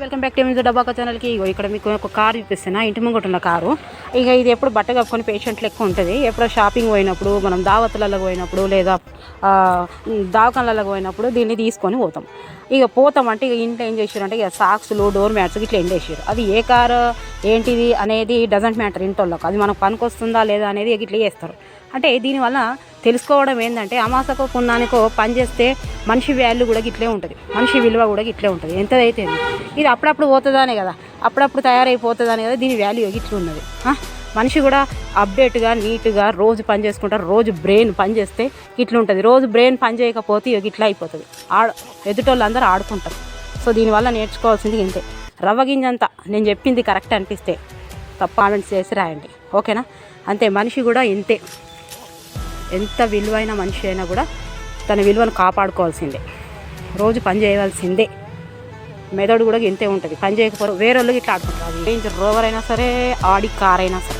Welcome back to మిజో డబ్బాక ఛానల్కి. ఇక్కడ మీకు ఒక కార్ చూపిస్తున్నా. ఇంటి ముంగట ఉన్న కారు. ఇక ఇది ఎప్పుడు బట్ట కప్పుకొని పేషెంట్లు ఎక్కువ ఉంటుంది. ఎప్పుడో షాపింగ్ పోయినప్పుడు మనం దావతులలో పోయినప్పుడు లేదా దావకంలలో పోయినప్పుడు దీన్ని తీసుకొని పోతాం. ఇక పోతాం అంటే ఇక ఇంట్లో ఏం చేసారంటే ఇక సాక్స్లు డోర్ మ్యాట్స్ ఇట్లా ఏం చేసారు అది ఏ కారు ఏంటిది అనేది డజంట్ మ్యాటర్ ఇంటోళ్ళకి అది మనకు పనికొస్తుందా లేదా అనేది ఇట్లా చేస్తారు. అంటే దీనివల్ల తెలుసుకోవడం ఏంటంటే అమాసకో పుణ్యానికో పని చేస్తే మనిషి వాల్యూ కూడా ఇట్లే ఉంటుంది. మనిషి విలువ కూడా ఇట్లే ఉంటుంది. ఎంతదైతే ఇది అప్పుడప్పుడు పోతుందానే కదా. అప్పుడప్పుడు తయారైపోతుందనే కదా. దీని వాల్యూ ఇట్లా ఉన్నది మనిషి కూడా అప్డేట్గా నీట్గా రోజు పని చేసుకుంటారు. రోజు బ్రెయిన్ పని చేస్తే ఇట్లా ఉంటుంది రోజు బ్రెయిన్ పని చేయకపోతే ఇట్లా అయిపోతుంది. ఆడ ఎదుటోళ్ళందరూ ఆడుకుంటారు. సో దీనివల్ల నేర్చుకోవాల్సింది ఇంతే. రవ్వ గింజంతా నేను చెప్పింది కరెక్ట్ అనిపిస్తే తప్ప కామెంట్స్ చేసి రాయండి. ఓకేనా? అంతే. మనిషి కూడా ఇంతే. ఎంత విలువైన మనిషి అయినా కూడా తన విలువను కాపాడుకోవాల్సిందే. రోజు పని చేయవలసిందే. మెదడు కూడా ఇంతే ఉంటుంది. పని చేయకపోతే వేరే వాళ్ళకి ఇట్లా ఆడుకుంటారు. అది రేంజ్ రోవర్ అయినా సరే ఆడి కార్ అయినా సరే.